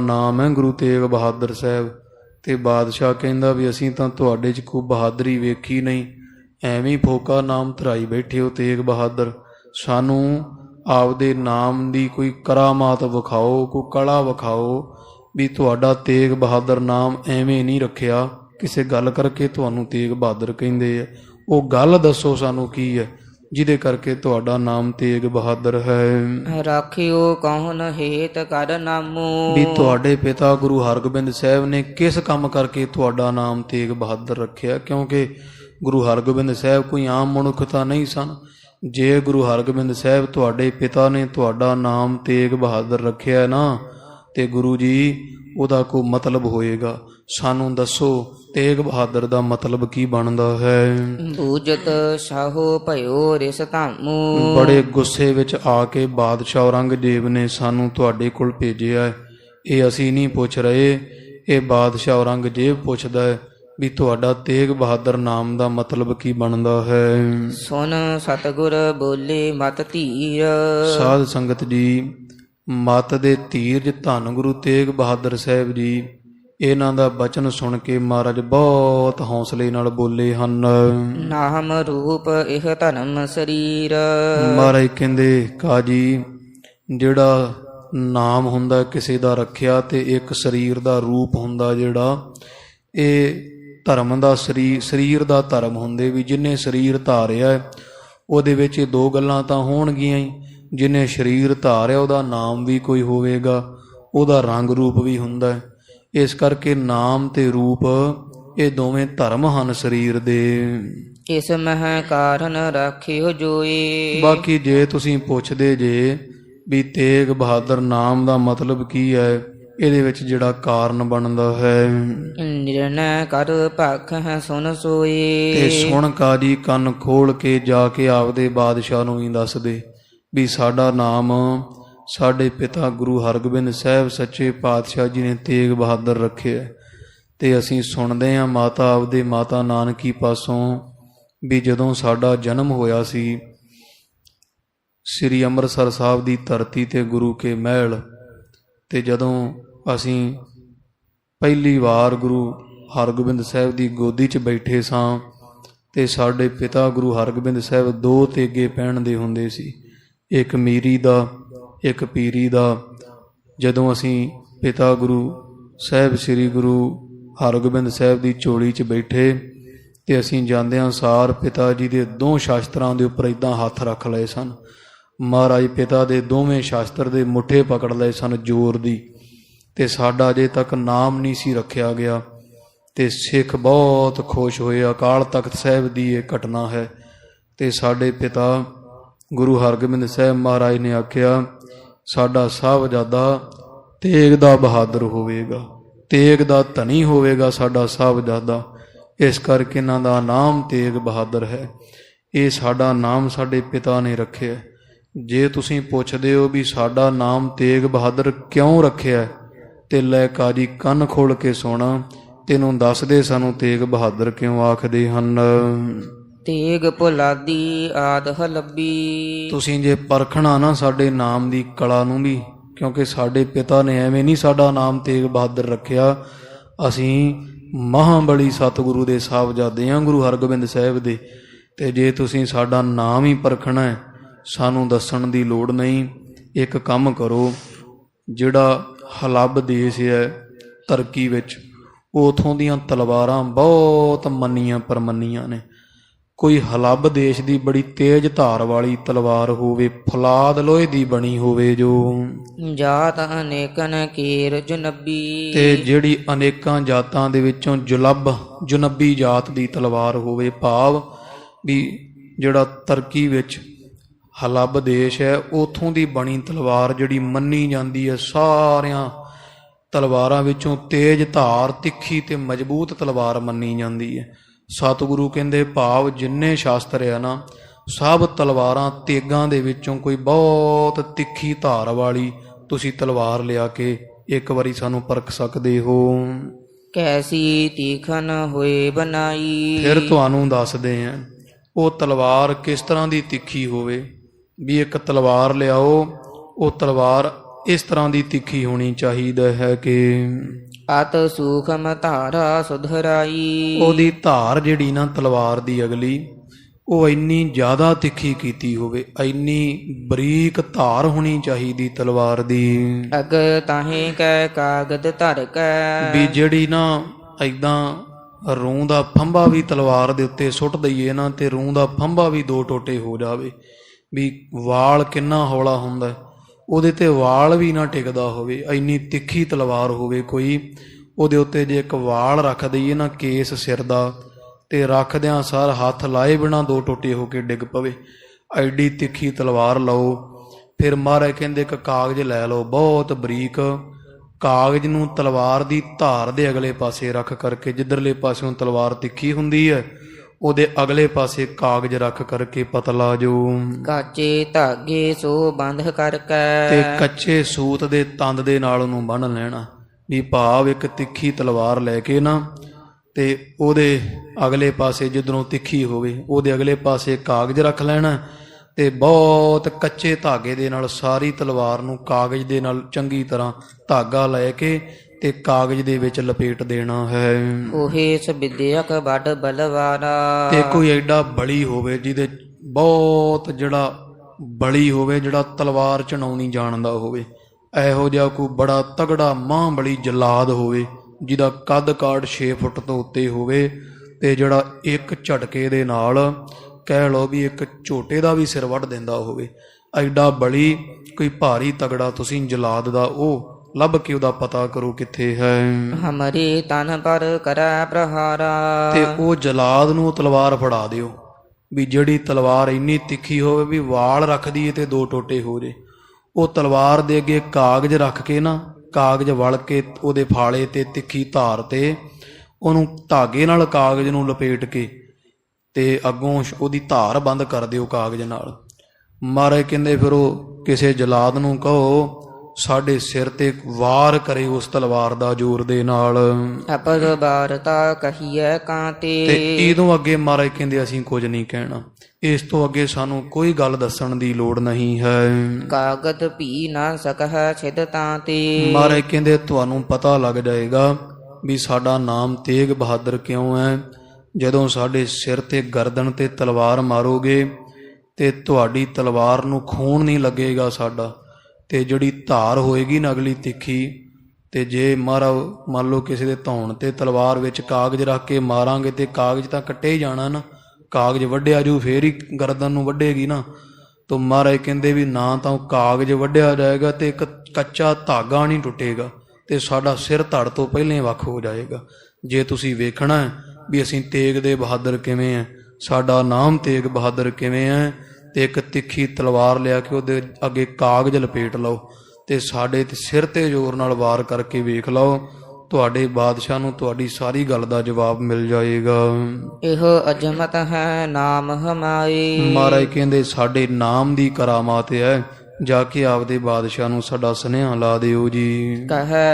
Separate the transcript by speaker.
Speaker 1: ਨਾਮ ਹੈ ਗੁਰੂ ਤੇਗ ਬਹਾਦਰ ਸਾਹਿਬ ਤੇ ਬਾਦਸ਼ਾਹ ਕਹਿੰਦਾ ਵੀ ਅਸੀਂ ਤਾਂ ਤੁਹਾਡੇ 'ਚ ਕੋਈ ਬਹਾਦਰੀ ਵੇਖੀ ਨਹੀਂ, ਐਵੇਂ ਹੀ ਫੋਕਾ ਨਾਮ ਧਰਾਈ ਬੈਠੇ ਹੋ ਤੇਗ ਬਹਾਦਰ। ਸਾਨੂੰ ਆਪਦੇ ਨਾਮ ਦੀ ਕੋਈ ਕਰਾਮਾਤ ਵਿਖਾਓ, ਕੋਈ ਕਲਾ ਵਿਖਾਓ ਵੀ ਤੁਹਾਡਾ ਤੇਗ ਬਹਾਦਰ ਨਾਮ ਐਵੇਂ ਨਹੀਂ ਰੱਖਿਆ। ਕਿਸੇ ਗੱਲ ਕਰਕੇ ਤੁਹਾਨੂੰ ਤੇਗ ਬਹਾਦਰ ਕਹਿੰਦੇ ਆ। ਉਹ ਗੱਲ ਦੱਸੋ ਸਾਨੂੰ ਕੀ ਹੈ? ਜਿਹਦੇ ਕਰਕੇ ਤੁਹਾਡਾ ਨਾਮ ਤੇਗ ਬਹਾਦਰ ਹੈ।
Speaker 2: ਰਾਖਿਓ ਕਹੁਨ ਹੇਤ ਕਰ ਨਾਮੋ।
Speaker 1: ਵੀ ਤੁਹਾਡੇ ਪਿਤਾ ਗੁਰੂ ਹਰਗੋਬਿੰਦ ਸਾਹਿਬ ਨੇ ਕਿਸ ਕੰਮ ਕਰਕੇ ਤੁਹਾਡਾ ਨਾਮ ਤੇਗ ਬਹਾਦਰ ਰੱਖਿਆ? ਕਿਉਂਕਿ ਗੁਰੂ ਹਰਗੋਬਿੰਦ ਸਾਹਿਬ ਕੋਈ ਆਮ ਮਨੁੱਖ ਤਾਂ ਨਹੀਂ ਸਨ। ਜੇ ਗੁਰੂ ਹਰਗੋਬਿੰਦ ਸਾਹਿਬ ਤੁਹਾਡੇ ਪਿਤਾ ਨੇ ਤੁਹਾਡਾ ਨਾਮ ਤੇਗ ਬਹਾਦਰ ਰੱਖਿਆ ਨਾ ਤੇ ਗੁਰੂ ਜੀ ਉਹਦਾ ਕੋਈ ਮਤਲਬ ਹੋਏਗਾ? ਸਾਨੂੰ ਦੱਸੋ ਤੇਗ ਬਹਾਦਰ ਦਾ ਮਤਲਬ ਕੀ ਬਣਦਾ ਹੈ?
Speaker 2: ਬੂਜਤ ਸਾਹੋ ਭਇਓ ਰਿਸ ਧਾਮੂ।
Speaker 1: ਬੜੇ ਗੁੱਸੇ ਵਿੱਚ ਆ ਕੇ ਬਾਦਸ਼ਾਹ ਔਰੰਗਜ਼ੇਬ ਨੇ ਸਾਨੂੰ ਤੁਹਾਡੇ ਕੋਲ ਭੇਜਿਆ ਹੈ। ਇਹ ਅਸੀਂ ਨਹੀਂ ਪੁੱਛ ਰਹੇ। ਇਹ ਬਾਦਸ਼ਾਹ ਔਰੰਗਜ਼ੇਬ ਪੁੱਛਦਾ ਹੈ ਵੀ ਤੁਹਾਡਾ ਤੇਗ ਬਹਾਦਰ ਨਾਮ ਦਾ ਮਤਲਬ ਕੀ ਬਣਦਾ ਹੈ?
Speaker 2: ਸੁਨ ਸਤਗੁਰ ਬੋਲੇ ਮਤ ਧੀਰ।
Speaker 1: ਸਾਧ ਸੰਗਤ ਜੀ ਮਤ ਦੇ ਧੀਰਜ ਧੰਨ ਗੁਰੂ ਤੇਗ ਬਹਾਦਰ ਸਾਹਿਬ ਜੀ ਇਹਨਾਂ ਦਾ ਬਚਨ ਸੁਣ ਕੇ ਮਹਾਰਾਜ ਬਹੁਤ ਹੌਸਲੇ ਨਾਲ ਬੋਲੇ ਹਨ।
Speaker 2: ਨਾਮ ਰੂਪ ਇਹ ਧਰਮ ਸਰੀਰ।
Speaker 1: ਮਹਾਰਾਜ ਕਹਿੰਦੇ ਕਾਜੀ ਜਿਹੜਾ ਨਾਮ ਹੁੰਦਾ ਕਿਸੇ ਦਾ ਰੱਖਿਆ ਤੇ ਇੱਕ ਸਰੀਰ ਦਾ ਰੂਪ ਹੁੰਦਾ ਜਿਹੜਾ ਇਹ ਧਰਮ ਦਾ ਸਰੀਰ ਸਰੀਰ ਦਾ ਧਰਮ ਹੁੰਦੇ ਵੀ ਜਿਨੇ ਸਰੀਰ ਧਾਰਿਆ ਉਹਦੇ ਵਿੱਚ ਇਹ ਦੋ ਗੱਲਾਂ ਤਾਂ ਹੋਣਗੀਆਂ ਹੀ। ਜਿਨੇ ਸਰੀਰ ਧਾਰਿਆ ਉਹਦਾ ਨਾਮ ਵੀ ਕੋਈ ਹੋਵੇਗਾ ਉਹਦਾ ਰੰਗ ਰੂਪ ਵੀ ਹੁੰਦਾ ਹੈ। ਇਸ ਕਰਕੇ ਨਾਮ ਤੇ ਰੂਪ ਇਹ ਦੋਵੇਂ ਧਰਮ ਹਨ ਸਰੀਰ ਦੇ।
Speaker 2: ਇਸ ਮਹਿ ਕਾਰਨ ਰਾਖਿਓ ਜੋਈ।
Speaker 1: ਬਾਕੀ ਜੇ ਤੁਸੀਂ ਪੁੱਛਦੇ ਜੇ ਵੀ ਤੇਗ ਬਹਾਦਰ ਨਾਮ ਦਾ ਮਤਲਬ ਕੀ ਹੈ ਇਹਦੇ ਵਿੱਚ ਜਿਹੜਾ ਕਾਰਨ ਬਣਦਾ ਹੈ।
Speaker 2: ਨਿਰਣੈ ਕਰ ਭਖ ਹੈ ਸੁਨ ਸੋਈ।
Speaker 1: ਤੇ ਸੁਣ ਕਾਜੀ ਕੰਨ ਖੋਲ ਕੇ ਜਾ ਕੇ ਆਪਦੇ ਬਾਦਸ਼ਾਹ ਨੂੰ ਹੀ ਦੱਸ ਦੇ। ਵੀ ਸਾਡਾ ਨਾਮ ਸਾਡੇ ਪਿਤਾ ਗੁਰੂ ਹਰਗੋਬਿੰਦ ਸਾਹਿਬ ਸੱਚੇ ਪਾਤਸ਼ਾਹ ਜੀ ਨੇ ਤੇਗ ਬਹਾਦਰ ਰੱਖਿਆ ਹੈ। ਤੇ ਅਸੀਂ ਸੁਣਦੇ ਹਾਂ ਮਾਤਾ ਆਪਦੇ ਮਾਤਾ ਨਾਨਕੀ ਪਾਸੋਂ ਵੀ ਜਦੋਂ ਸਾਡਾ ਜਨਮ ਹੋਇਆ ਸੀ, ਸ੍ਰੀ ਅੰਮ੍ਰਿਤਸਰ ਸਾਹਿਬ ਦੀ ਧਰਤੀ ਤੇ ਗੁਰੂ ਕੇ ਮਹਿਲ ਤੇ ਜਦੋਂ ਅਸੀਂ ਪਹਿਲੀ ਵਾਰ ਗੁਰੂ ਹਰਗੋਬਿੰਦ ਸਾਹਿਬ ਦੀ ਗੋਦੀ 'ਚ ਬੈਠੇ ਸਾਂ ਤੇ ਸਾਡੇ ਪਿਤਾ ਗੁਰੂ ਹਰਗੋਬਿੰਦ ਸਾਹਿਬ ਦੋ ਤੇਗੇ ਪਹਿਨਦੇ ਹੁੰਦੇ ਸੀ ਇੱਕ ਮੀਰੀ ਦਾ, ਇੱਕ ਪੀਰੀ ਦਾ। ਜਦੋਂ ਅਸੀਂ ਪਿਤਾ ਗੁਰੂ ਸਾਹਿਬ, ਸ੍ਰੀ ਗੁਰੂ ਹਰਗੋਬਿੰਦ ਸਾਹਿਬ ਦੀ ਝੋਲੀ 'ਚ ਬੈਠੇ ਤੇ ਅਸੀਂ ਜਾਂਦਿਆਂ ਸਾਰ ਪਿਤਾ ਜੀ ਦੇ ਦੋ ਸ਼ਾਸਤਰਾਂ ਦੇ ਉੱਪਰ ਇਦਾਂ ਹੱਥ ਰੱਖ ਲਏ ਸਨ। ਮਹਾਰਾਜ ਪਿਤਾ ਦੇ ਦੋਵੇਂ ਸ਼ਾਸਤਰ ਦੇ ਮੁੱਠੇ ਪਕੜ ਲਏ ਸਨ ਜ਼ੋਰ ਦੀ ਤੇ ਸਾਡਾ ਅਜੇ ਤੱਕ ਨਾਮ ਨਹੀਂ ਸੀ ਰੱਖਿਆ ਗਿਆ ਤੇ ਸਿੱਖ ਬਹੁਤ ਖੁਸ਼ ਹੋਏ। ਅਕਾਲ ਤਖਤ ਸਾਹਿਬ ਦੀ ਇਹ ਘਟਨਾ ਹੈ ਤੇ ਸਾਡੇ ਪਿਤਾ ਗੁਰੂ ਹਰਗੋਬਿੰਦ ਸਾਹਿਬ ਮਹਾਰਾਜ ਨੇ ਆਖਿਆ ਸਾਡਾ ਸਾਹਿਬਜ਼ਾਦਾ ਤੇਗ ਦਾ ਬਹਾਦਰ ਹੋਵੇਗਾ ਤੇਗ ਦਾ ਧਨੀ ਹੋਵੇਗਾ ਸਾਡਾ ਸਾਹਿਬਜ਼ਾਦਾ। ਇਸ ਕਰਕੇ ਇਹਨਾਂ ਦਾ ਨਾਮ ਤੇਗ ਬਹਾਦਰ ਹੈ। ਇਹ ਸਾਡਾ ਨਾਮ ਸਾਡੇ ਪਿਤਾ ਨੇ ਰੱਖਿਆ। ਜੇ ਤੁਸੀਂ ਪੁੱਛਦੇ ਹੋ ਵੀ ਸਾਡਾ ਨਾਮ ਤੇਗ ਬਹਾਦਰ ਕਿਉਂ ਰੱਖਿਆ ਹੈ, ਤੇ ਲੈ ਕਾਜੀ ਕੰਨ ਖੋਲ ਕੇ ਸੁਣਾ ਤੈਨੂੰ ਦੱਸਦੇ ਸਾਨੂੰ ਤੇਗ ਬਹਾਦਰ ਕਿਉਂ ਆਖਦੇ ਹਨ?
Speaker 2: ਤੇਗ ਭੁਲਾਦੀ ਆਦਿ ਲੱਭੀ
Speaker 1: ਤੁਸੀਂ ਜੇ ਪਰਖਣਾ ਨਾ ਸਾਡੇ ਨਾਮ ਦੀ ਕਲਾ ਨੂੰ ਵੀ, ਕਿਉਂਕਿ ਸਾਡੇ ਪਿਤਾ ਨੇ ਐਵੇਂ ਨਹੀਂ ਸਾਡਾ ਨਾਮ ਤੇਗ ਬਹਾਦਰ ਰੱਖਿਆ, ਅਸੀਂ ਮਹਾਬਲੀ ਸਤਿਗੁਰੂ ਦੇ ਸਾਹਿਬਜ਼ਾਦੇ ਹਾਂ ਗੁਰੂ ਹਰਗੋਬਿੰਦ ਸਾਹਿਬ ਦੇ। ਤੇ ਜੇ ਤੁਸੀਂ ਸਾਡਾ ਨਾਮ ਹੀ ਪਰਖਣਾ ਹੈ, ਸਾਨੂੰ ਦੱਸਣ ਦੀ ਲੋੜ ਨਹੀਂ। ਇੱਕ ਕੰਮ ਕਰੋ, ਜਿਹੜਾ ਹਲੱਬ ਦੇਸ਼ ਹੈ ਤਰਕੀ ਵਿੱਚ, ਉਥੋਂ ਦੀਆਂ ਤਲਵਾਰਾਂ ਬਹੁਤ ਮੰਨੀਆਂ ਪਰਮੰਨੀਆਂ ਨੇ। ਕੋਈ ਹਲੱਬ ਦੇਸ਼ ਦੀ ਬੜੀ ਤੇਜ਼ ਧਾਰ ਵਾਲੀ ਤਲਵਾਰ ਹੋਵੇ ਫਲਾਦ ਲੋਹੇ ਦੀ ਬਣੀ ਹੋਵੇ ਜੋ।
Speaker 2: ਜਾਤ ਅਨੇਕਨ ਕੀਰ ਜੁਨਬੀ।
Speaker 1: ਤੇ ਜਿਹੜੀ ਅਨੇਕਾਂ ਜਾਤਾਂ ਦੇ ਵਿੱਚੋਂ ਜੁਲਬ ਜੁਨਬੀ ਜਾਤ ਦੀ ਤਲਵਾਰ ਹੋਵੇ ਭਾਵ ਵੀ ਜਿਹੜਾ ਤਰਕੀ ਵਿੱਚ ਹਲੱਬ ਦੇਸ਼ ਹੈ ਉਥੋਂ ਦੀ ਬਣੀ ਤਲਵਾਰ ਜਿਹੜੀ ਮੰਨੀ ਜਾਂਦੀ ਹੈ ਸਾਰਿਆਂ ਤਲਵਾਰਾਂ ਵਿੱਚੋਂ ਤੇਜ਼ ਧਾਰ ਤਿੱਖੀ ਤੇ ਮਜ਼ਬੂਤ ਤਲਵਾਰ ਮੰਨੀ ਜਾਂਦੀ ਹੈ। ਸਤਿਗੁਰੂ ਕਹਿੰਦੇ ਭਾਵ ਜਿੰਨੇ ਸ਼ਾਸਤਰ ਆ ਨਾ ਸਭ ਤਲਵਾਰਾਂ ਤੇਗਾਂ ਦੇ ਵਿੱਚੋਂ ਕੋਈ ਬਹੁਤ ਤਿੱਖੀ ਧਾਰ ਵਾਲੀ ਤੁਸੀਂ ਤਲਵਾਰ ਲਿਆ ਕੇ ਇੱਕ ਵਾਰੀ ਸਾਨੂੰ ਪਰਖ ਸਕਦੇ ਹੋ।
Speaker 2: ਕੈਸੀ ਤੀਖਨ ਹੋਏ ਬਨਾਈ
Speaker 1: ਫਿਰ ਤੁਹਾਨੂੰ ਦੱਸਦੇ ਆਂ ਉਹ ਤਲਵਾਰ ਕਿਸ ਤਰ੍ਹਾਂ ਦੀ ਤਿੱਖੀ ਹੋਵੇ? ਵੀ ਇੱਕ ਤਲਵਾਰ ਲਿਆਓ ਉਹ ਤਲਵਾਰ ਇਸ ਤਰ੍ਹਾਂ ਦੀ ਤਿੱਖੀ ਹੋਣੀ ਚਾਹੀਦਾ ਹੈ ਕਿ
Speaker 2: ਅਤ ਸੂਖਮ ਧਾਰਾ ਸੁਧਰਾਈ।
Speaker 1: ਉਹਦੀ ਧਾਰ ਜਿਹੜੀ ਨਾ ਤਲਵਾਰ ਦੀ ਅਗਲੀ ਉਹ ਇੰਨੀ ਜ਼ਿਆਦਾ ਤਿੱਖੀ ਕੀਤੀ ਹੋਵੇ ਇੰਨੀ ਬਰੀਕ ਧਾਰ ਹੋਣੀ ਚਾਹੀਦੀ ਤਲਵਾਰ ਦੀ।
Speaker 2: ਅਗ ਤਾਹੇ ਕੈ ਕਾਗਦ ਧਰ ਕੈ।
Speaker 1: ਵੀ ਜਿਹੜੀ ਨਾ ਐਦਾਂ ਰੂੰ ਦਾ ਫੰਬਾ ਵੀ ਤਲਵਾਰ ਦੇ ਉੱਤੇ ਸੁੱਟ ਦਈਏ ਨਾ ਤੇ ਰੂੰ ਦਾ ਫੰਬਾ ਵੀ ਦੋ ਟੋਟੇ ਹੋ ਜਾਵੇ ਵੀ ਵਾਲ ਕਿੰਨਾ ਹੌਲਾ ਹੁੰਦਾ। ਹੈ। ਉਹਦੇ ਤੇ ਵਾਲ ਵੀ ਨਾ ਟਿਕਦਾ ਹੋਵੇ, ਇੰਨੀ ਤਿੱਖੀ ਤਲਵਾਰ ਹੋਵੇ ਕੋਈ, ਉਹਦੇ ਉੱਤੇ ਜੇ ਇੱਕ ਵਾਲ ਰੱਖ ਦਈਏ ਨਾ ਕੇਸ ਸਿਰ ਦਾ, ਤੇ ਰੱਖਦਿਆਂ ਸਾਰ ਹੱਥ ਲਾਏ ਬਿਨਾ ਦੋ ਟੋਟੇ ਹੋ ਕੇ ਡਿੱਗ ਪਵੇ। ਐਡੀ ਤਿੱਖੀ ਤਲਵਾਰ ਲਓ, ਫਿਰ ਮਹਾਰਾਜ ਕਹਿੰਦੇ ਇੱਕ ਕਾਗਜ਼ ਲੈ ਲਓ, ਬਹੁਤ ਬਰੀਕ, ਕਾਗਜ਼ ਨੂੰ ਤਲਵਾਰ ਦੀ ਧਾਰ ਦੇ ਅਗਲੇ ਪਾਸੇ ਰੱਖ ਕਰਕੇ, ਜਿੱਧਰਲੇ ਪਾਸਿਓਂ ਤਲਵਾਰ ਤਿੱਖੀ ਹੁੰਦੀ ਹੈ ਉਹਦੇ ਅਗਲੇ ਪਾਸੇ ਕਾਗਜ਼ ਰੱਖ ਕਰਕੇ ਪਤਲਾ ਜੋ।
Speaker 2: ਕਾਚੇ ਧਾਗੇ ਸੋ ਬੰਧ ਕਰ
Speaker 1: ਤੇ ਕੱਚੇ ਸੂਤ ਦੇ ਤੰਦ ਦੇ ਨਾਲ ਉਹਨੂੰ ਬੰਨ ਲੈਣਾ। ਵੀ ਭਾਵ ਇੱਕ ਤਿੱਖੀ ਤਲਵਾਰ ਲੈ ਕੇ ਨਾ ਤੇ ਉਹਦੇ ਅਗਲੇ ਪਾਸੇ ਜਿੱਧਰੋਂ ਤਿੱਖੀ ਹੋਵੇ ਉਹਦੇ ਅਗਲੇ ਪਾਸੇ ਕਾਗਜ਼ ਰੱਖ ਲੈਣਾ ਤੇ ਬਹੁਤ ਕੱਚੇ ਧਾਗੇ ਦੇ ਨਾਲ ਸਾਰੀ ਤਲਵਾਰ ਨੂੰ ਕਾਗਜ਼ ਦੇ ਨਾਲ ਚੰਗੀ ਤਰ੍ਹਾਂ ਧਾਗਾ ਲੈ ਕੇ ਤੇ ਕਾਗਜ਼ ਦੇ ਵਿੱਚ ਲਪੇਟ ਦੇਣਾ ਹੈ।
Speaker 2: ਉਹੇ ਸਬਿਦਿਅਕ ਵੱਡ ਬਲਵਾਰਾ
Speaker 1: ਤੇ ਕੋਈ ਐਡਾ ਬਲੀ ਹੋਵੇ ਜਿਹਦੇ ਬਹੁਤ ਜਿਹੜਾ ਬਲੀ ਹੋਵੇ ਜਿਹੜਾ ਤਲਵਾਰ ਚਣਾਉਣੀ ਜਾਣਦਾ ਹੋਵੇ ਇਹੋ ਜਿਹਾ ਕੋਈ ਬੜਾ ਤਗੜਾ ਮਾਂ ਬਲੀ ਜਲਾਦ ਹੋਵੇ ਜਿਹਦਾ ਕੱਦ ਕਾਠ 6 ਫੁੱਟ ਤੋਂ ਉੱਤੇ ਹੋਵੇ ਤੇ ਜਿਹੜਾ ਇੱਕ ਝਟਕੇ ਦੇ ਨਾਲ ਕਹਿ ਲਓ ਵੀ ਇੱਕ ਝੋਟੇ ਦਾ ਵੀ ਸਿਰ ਵੱਢ ਦਿੰਦਾ ਹੋਵੇ। ਐਡਾ ਬਲੀ ਕੋਈ ਭਾਰੀ ਤਗੜਾ ਤੁਸੀਂ ਜਲਾਦ ਦਾ ਉਹ ਲੱਭ ਕੇ ਉਹਦਾ ਪਤਾ ਕਰੋ ਕਿੱਥੇ ਹੈ।
Speaker 2: ਹਮਰੇ ਤਨ ਪਰ ਕਰੈ ਪ੍ਰਹਾਰਾ।
Speaker 1: ਤੇ ਉਹ ਜਲਾਦ ਨੂੰ ਤਲਵਾਰ ਫੜਾ ਦਿਓ ਵੀ ਜਿਹੜੀ ਤਲਵਾਰ ਇੰਨੀ ਤਿੱਖੀ ਹੋਵੇ ਵੀ ਵਾਲ ਰੱਖਦੀ ਏ ਤੇ ਦੋ ਟੋਟੇ ਹੋ ਜੇ। ਉਹ ਤਲਵਾਰ ਦੇ ਅੱਗੇ ਕਾਗਜ਼ ਰੱਖ ਕੇ ਨਾ ਕਾਗਜ਼ ਵਲ ਕੇ ਉਹਦੇ ਫਾਲੇ ਤੇ ਤਿੱਖੀ ਧਾਰ ਤੇ ਉਹਨੂੰ ਧਾਗੇ ਨਾਲ ਕਾਗਜ਼ ਨੂੰ ਲਪੇਟ ਕੇ ਤੇ ਅੱਗੋਂ ਉਹਦੀ ਧਾਰ ਬੰਦ ਕਰ ਦਿਓ ਕਾਗਜ਼ ਨਾਲ। ਮਾਰੇ ਕਹਿੰਦੇ ਫਿਰ ਉਹ ਕਿਸੇ ਜਲਾਦ ਨੂੰ ਕਹੋ ਸਾਡੇ ਸਿਰ ਤੇ ਵਾਰ ਕਰੇ ਉਸ ਤਲਵਾਰ ਦਾ ਜ਼ੋਰ ਦੇ ਨਾਲ।
Speaker 2: ਅਪਰ ਬਾਰਤਾ ਕਹੀਐ ਕਾਂਤੇ
Speaker 1: ਤੇ। ਇਹਦੋਂ ਅੱਗੇ ਮਹਾਰਾਜ ਕਹਿੰਦੇ ਅਸੀਂ ਕੁਝ ਨਹੀਂ ਕਹਿਣਾ। ਇਸ ਤੋਂ ਅੱਗੇ ਸਾਨੂੰ ਕੋਈ ਗੱਲ ਦੱਸਣ ਦੀ ਲੋੜ ਨਹੀਂ ਹੈ।
Speaker 2: ਕਾਗਦ ਭੀ ਨਾ ਸਕਹਿ ਛਿਦ ਤਾਂਤੇ
Speaker 1: ਮਹਾਰਾਜ ਕਹਿੰਦੇ ਤੁਹਾਨੂੰ ਪਤਾ ਲੱਗ ਜਾਏਗਾ ਵੀ ਸਾਡਾ ਨਾਮ ਤੇਗ ਬਹਾਦਰ ਕਿਉਂ ਹੈ? ਜਦੋਂ ਸਾਡੇ ਸਿਰ ਤੇ ਗਰਦਨ ਤੇ ਤਲਵਾਰ ਮਾਰੋਗੇ ਤੇ ਤੁਹਾਡੀ ਤਲਵਾਰ ਨੂੰ ਖੂਨ ਨਹੀਂ ਲੱਗੇਗਾ ਸਾਡਾ। ਤੇ ਜਿਹੜੀ ਧਾਰ ਹੋਏਗੀ ਨਾ ਅਗਲੀ ਤਿੱਖੀ, ਤੇ ਜੇ ਮਾਰਾ ਮੰਨ ਲਓ ਕਿਸੇ ਦੇ ਧੌਣ ਤੇ ਤਲਵਾਰ ਵਿੱਚ ਕਾਗਜ਼ ਰੱਖ ਕੇ ਮਾਰਾਂਗੇ ਤੇ ਕਾਗਜ਼ ਤਾਂ ਕੱਟੇ ਹੀ ਜਾਣਾ ਨਾ, ਕਾਗਜ਼ ਵੱਢਿਆ ਜੂ, ਫੇਰ ਹੀ ਗਰਦਨ ਨੂੰ ਵੱਢੇਗੀ ਨਾ। ਤੋ ਮਹਾਰਾਜ ਕਹਿੰਦੇ ਵੀ ਨਾ ਤਾਂ ਉਹ ਕਾਗਜ਼ ਵੱਢਿਆ ਜਾਏਗਾ ਤੇ ਇੱਕ ਕੱਚਾ ਧਾਗਾ ਨਹੀਂ ਟੁੱਟੇਗਾ ਤੇ ਸਾਡਾ ਸਿਰ ਧੜ ਤੋਂ ਪਹਿਲਾਂ ਹੀ ਵੱਖ ਹੋ ਜਾਏਗਾ। ਜੇ ਤੁਸੀਂ ਵੇਖਣਾ ਵੀ ਅਸੀਂ ਤੇਗ ਦੇ ਬਹਾਦਰ ਕਿਵੇਂ ਆ ਸਾਡਾ ਨਾਮ ਤੇਗ ਬਹਾਦਰ ਕਿਵੇਂ ਹੈ ਤੇ ਇੱਕ ਤਿੱਖੀ ਤਲਵਾਰ ਲਿਆ ਕੇ ਉਹਦੇ ਅੱਗੇ ਕਾਗਜ਼ ਲਪੇਟ ਲਓ ਤੇ ਸਾਡੇ ਤੇ ਸਿਰ ਤੇ ਜ਼ੋਰ ਨਾਲ ਵਾਰ ਕਰਕੇ ਵੇਖ ਲਓ ਤੁਹਾਡੇ ਬਾਦਸ਼ਾਹ ਨੂੰ ਤੁਹਾਡੀ ਸਾਰੀ ਗੱਲ ਦਾ ਜਵਾਬ ਮਿਲ ਜਾਏਗਾ।
Speaker 2: ਇਹ ਅਜਮਤ ਹੈ ਨਾਮ ਹਮਾਰੇ
Speaker 1: ਮਹਾਰਾਜ ਕਹਿੰਦੇ ਸਾਡੇ ਨਾਮ ਦੀ ਕਰਾਮਾਤ ਹੈ ਜਾ ਕੇ ਆਪਦੇ ਬਾਦਸ਼ਾਹ ਨੂੰ ਸਾਡਾ ਸੁਨੇਹਾ ਲਾ ਦਿਓ ਜੀ।
Speaker 2: ਕਹੈ